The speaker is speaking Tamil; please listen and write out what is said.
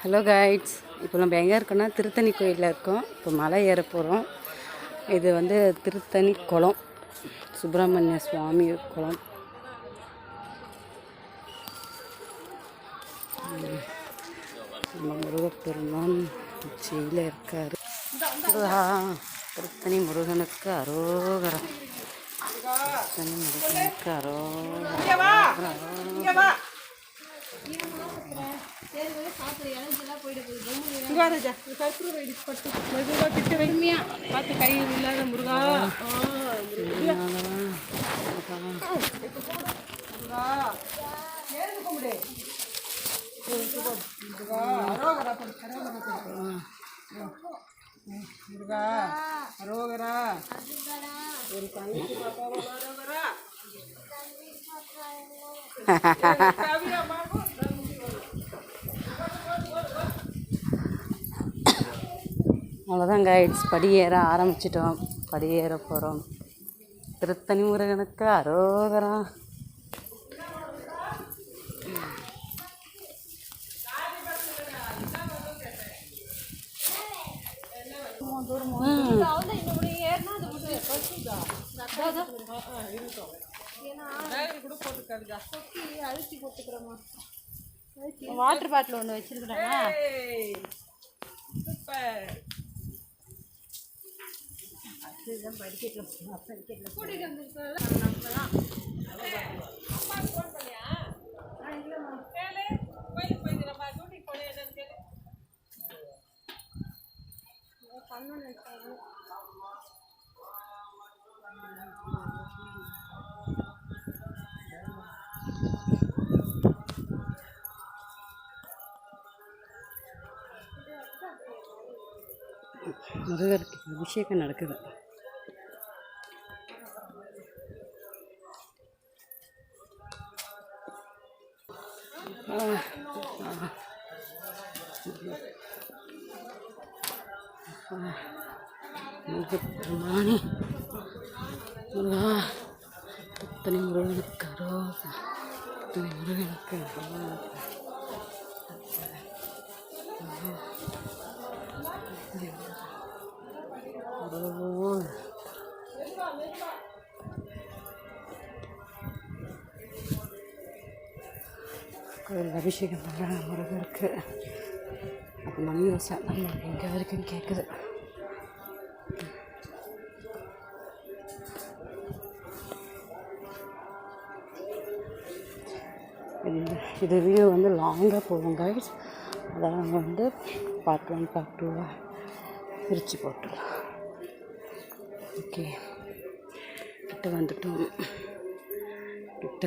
ஹலோ கைட்ஸ் இப்போ நம்ம எங்கே இருக்கோம்னா திருத்தணி கோயிலில் இருக்கோம். இப்போ மலை ஏற போகிறோம் இது வந்து திருத்தணி குளம். சுப்பிரமணிய சுவாமி குளம். நம்ம முருகப்பெருமான் உச்சியில் இருக்கார். திருத்தணி முருகனுக்கு அரோகரம். திருத்தணி முருகனுக்கு அரோகரம். இங்க வா ராஜா. இந்த கற்பூர வெடி பட்டு மெதுவா கிட்ட வைமியா. பார்த்து கை இல்லாத முருகா. கும்பிடு. அரோகரா ஒரு தங்கச்சி பாப்பாவும் அரோகரா. அவ்வளோதான் கைட்ஸ் படியேற ஆரம்பிச்சிட்டோம் படியேற போகிறோம் திருத்தணி முருகனுக்கு அரோகரம் வாட்டர் பாட்டில் ஒன்று வச்சிருக்கிறேன்னா ஏய், சூப்பர் முருகருக்கு அபிஷேகம் நடக்குது. முருகப்பெருமானே முருகா இத்தனை முருகனுக்கு அரோகா இத்தனை முருகனுக்கு அரோகா அபிஷேகம் பண்ணுறாங்க முருகருக்கு அப்போ மணி யோசை நம்ம எங்கே வரைக்கும் கேட்குது இது இது வீடியோ வந்து லாங்காக போகும் கைஸ் அதெல்லாம் நம்ம வந்து பார்ட் ஒன் பார்ட் டூவாக பிரித்து போட்டுடலாம். ஓகே கிட்ட வந்துட்டோம். கிட்ட